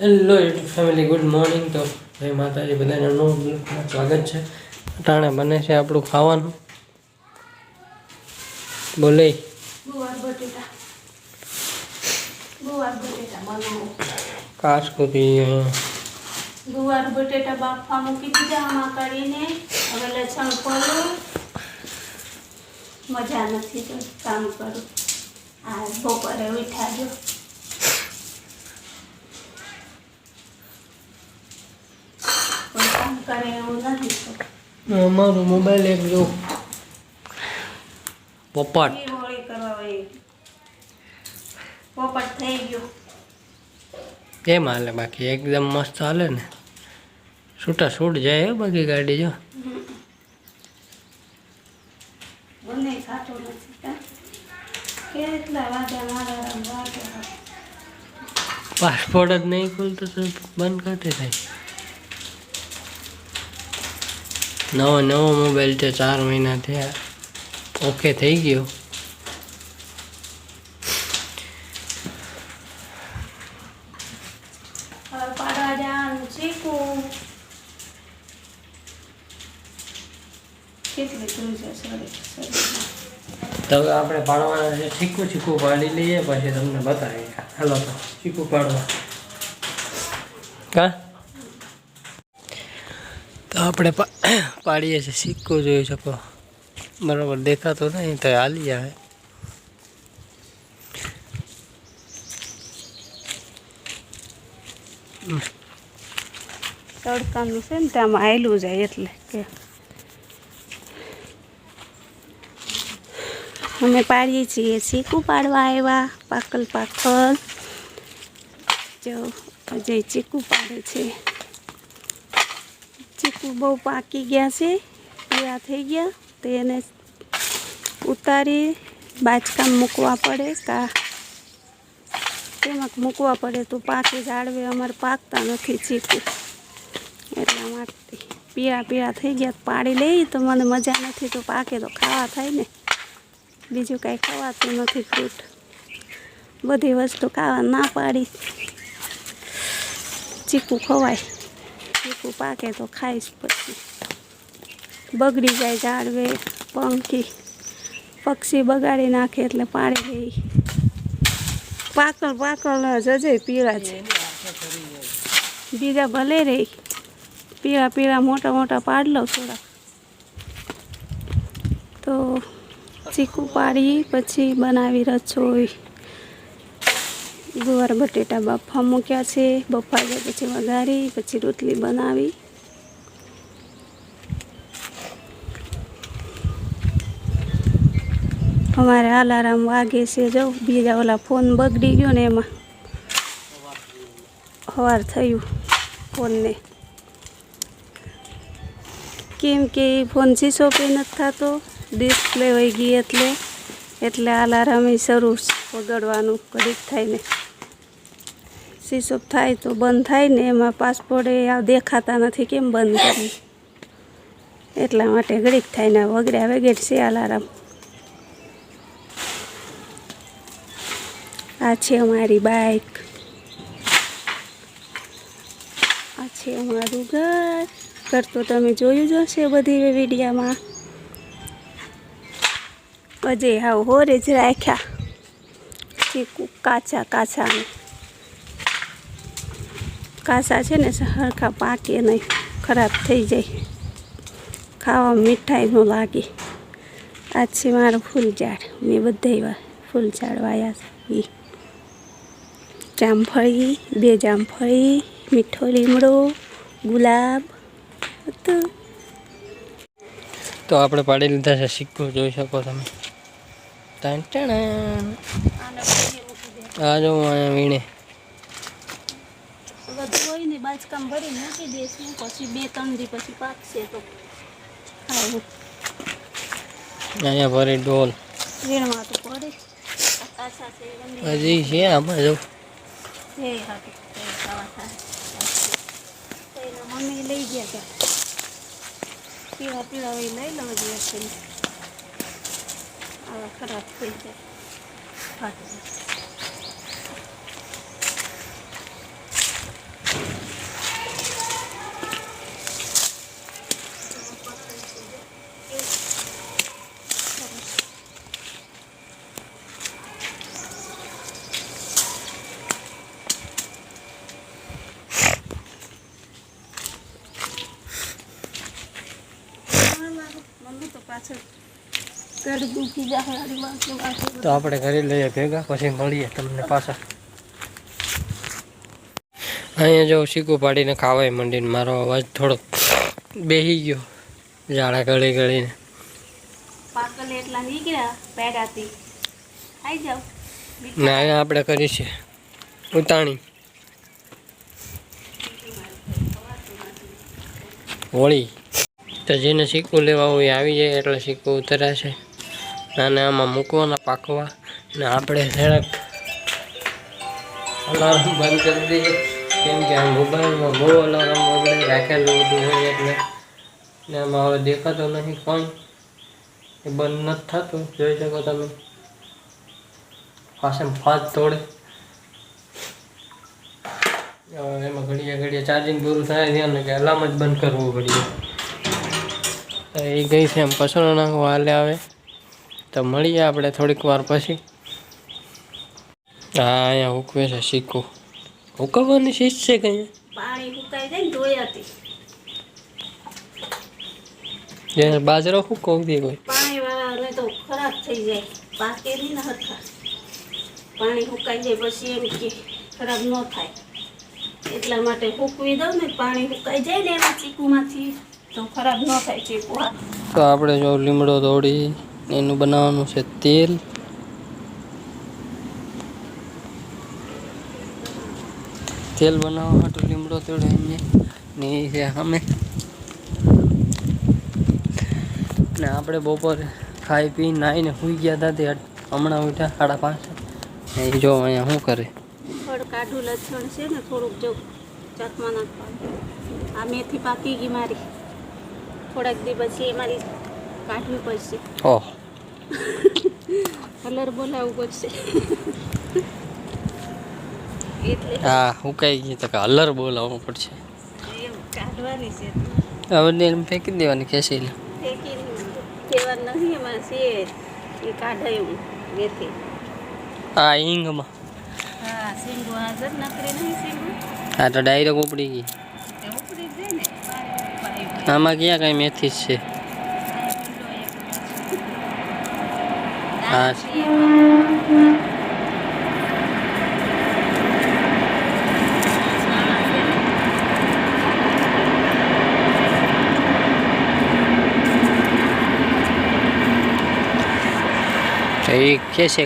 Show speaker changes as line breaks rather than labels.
Hello YouTube family good morning તો જય માતાજી બધાને સ્વાગત છે. અટાણે બને છે આપણું ખાવાનું. બોલે.
ગુવાર બટેટા. ગુવાર બટેટા બાફવા મૂકી દીધા આમાં કરીને હવે લસણ ખોલું મજા નથી તો કામ કરું. આ બપોરે ઉઠાડ્યો કોઈ કામ કરે એવું નથી તો
અમારું મોબાઈલ એક જો. પોપટ.
એ હોળી કરવા વહી. પોપટ થઈ ગયો.
કેમ હાલે? બાકી એકદમ મસ્ત હાલે ને. છૂટા છૂટ જાય હો બાકી ગાડી જો.
બંને ખાતો નથી કાં? કેટલા વાગ્યા મારા વાગ્યા?
પાસપોર્ટ જ નહીં ખુલતો તો બંધ કાંથી થાય? નવો નવો મોબાઈલ છે ચાર મહિના થયા. ઓકે થઈ ગયો.
હવે પાડવા જવાનું શીખવું. કેટલી દૂર છે સોરી સોરી
તો આપણે પાડવાના છે ચીકુ ચીકુ પાડી લઈએ પછી તમને બતાવીએ. હાલો તો ચીકુ પાડવા. કા તો આપણે પાડીએ છીએ. સિક્કો જોઈ શકો. બરાબર દેખાતો નહીં, તો હાલી આવે
તડકાનું છે ને ત્યાં આવેલું જાય એટલે કે. અમે પાડીએ છીએ ચીકુ પાડવા આવ્યા, પાકલ પાકલ જો અજય ચીકુ પાડે છે. બહુ પાકી ગયા છે, પીળા થઈ ગયા. તો એને ઉતારી બાચકામ મૂકવા પડે, કા તેમાં મૂકવા પડે તો પાકે જાળવે અમારે પાકતા નથી ચીકું. એટલા માટે પીળા પીળા થઈ ગયા, પાડી લઈ, તો મને મજા નથી, તો પાકે તો ખાવા થાય ને. બીજું કાંઈ ખવાતું નથી ફ્રૂટ. બધી વસ્તુ ખાવા ના પાડી. ચીકું ખવાય. ચીકુ પાકે તો ખાઈશ પછી. બગડી જાય ઝાડવે, પંખી, પક્ષી બગાડી નાખે એટલે પાડી લઈ પાકળ પાકળ જજે પીળા છે. બીજા ભલે રહી પીળા પીળા મોટા મોટા પાડ લો થોડા. તો ચીકુ પાડી, પછી બનાવી રસોઈ. ગુવાર બટેટા બાફા મૂક્યા છે બફા ગયા પછી વઘારી, પછી રોટલી બનાવી. અમારે અલારામ વાગે છે, જો બીજા ઓલા ફોન બગડી ગયો ને એમાં. સવાર થયું ફોનને. કેમ કે એ ફોન શીશો પે નથી થતો, ડિસ્પ્લે વહી ગઈ એટલે એટલે અલારામ શરૂ વગાડવાનું કડીક થાય ને શીશો થાય તો બંધ થાય ને એમાં પાસપોર્ટ એ દેખાતા નથી કેમ બંધ કરી? એટલા માટે ઘડીક થાય ને વગડ્યા વગેરે છે અલારામ. આ છે અમારી બાઇક આ છે અમારું ઘર. ઘર તો તમે જોયું જ હશે બધી વિડીયામાં. અજય હાવ હોરે જ રાખ્યા. કાચા કાચા કાચા છે ને સરખા પાકે નહીં ખરાબ થઈ જાય. ખાવા મીઠાઈ ન લાગે. આજ છે મારું ફૂલ ઝાડ મેં બધા ફૂલ ઝાડ વાયા છે. ઈ જામફળી બે જામફળી મીઠો લીમડો ગુલાબ હતું.
તો આપણે પાડી લીધા છે સિક્કો જોઈ શકો તમે. આ જો વીણે.
ધોઈ ભરી મૂકી દઈશું પછી બે ત્રણ દી પછી પાકશે તો. ખાવું
અહીંયા ભરી ડોલ
વીણવા તો ગમે
હજી છે આમાં જો
એ મમ્મી લઈ ગયા હતા પીળા પીળા હોય લઈ લો હજી એક આવા ખરાબ થઈ જાય મમ્મી તો
આપણે ઘરે લઈએ ભેગા પછી મળીએ તમને પાછા. અહીંયા જો શીકું પાડીને ખાવાય મંડીને મારો અવાજ થોડો બેહી ગયો ઝાડા ગળી ગળીને.
ના એટલા નીકળ્યા પેડાથી આવી જાવ
ને આપણે કરી છે ઉતાણી. હોળી. તો જેને સિક્કું લેવા હોય આવી જાય એટલે સિક્કું ઉતરાશે અને આમાં મૂકવાના પાકવા. ને આપણે જરાક અલાર્મ બંધ કરી દઈએ. કેમ કે આ મોબાઈલમાં બહુ અલાર્મ વગેરે રાખેલું બધું હોય એટલે. ને આમાં હવે દેખાતો નથી કોણ એ બંધ નથી થતું. જોઈ શકો તમે. પાસે ફાજ તોડે. એમાં ઘડીએ ઘડીએ ચાર્જિંગ પૂરું થાય. ત્યાં કે અલાર્મ જ બંધ કરવું ઘડીએ એ ગઈ છે એમ કચરો નાખવા હાલે આવે. તો મળીએ આપણે થોડીક વાર પછી. હા અહીંયા ઉકવે છે શીખવું. ઉકવવાની શીખ છે કઈ?
પાણી સુકાઈ જાય ને ધોયાથી.
જેને બાજરો હુકવતી કોઈ?
પાણી વાળાને તો ખરાબ થઈ જાય. પાકે નહીં હરખા પાણી સુકાઈ જાય પછી એમ કે ખરાબ ન થાય. એટલા માટે સૂકવી દઉં ને પાણી સુકાઈ જાય ને એમાં ચીકુમાંથી. તો ખરાબ ન થાય ચીકુ હા.
તો આપણે જો લીમડો દોડી એનું બનાવવાનું છે તેલ. તેલ બનાવવા માટે લીમડો તોડે અહીંયા ને એ છે અમે ને આપણે બપોરે ખાઈ પી નાહીને સુઈ ગયા હતા તે હમણાં ઉઠ્યા સાડા પાંચ. ને એ જો અહીંયા શું કરે.
કાઢું લસણ છે ને થોડુંક જો ચાકમાં નાખવાનું. આ મેથી પાકી ગઈ મારી. થોડાક દી પછી મારી કાઢવી પડશે.
ઓહ
કલર બોલાવવું પડશે. એટલે
હા હુકાઈ ગઈ તો કે હલર બોલાવવું પડશે.
એમ કાઢવાની છે.
હવે એમ ફેંકી દેવાની ખેંચી લે.
ફેંકી કહેવા નહીં એમાં છે એ કાઢાયું
આ હિંગમાં.
હા સિંગુ હાજર નકરી નહીં સિંગુ
આ તો ડાયરેક્ટ ઉપડી ગઈ
તે ઉપડી જ જાય ને પાણી ઉપાય
આમાં ક્યાં કઈ મેથી છે હા. એ કે છે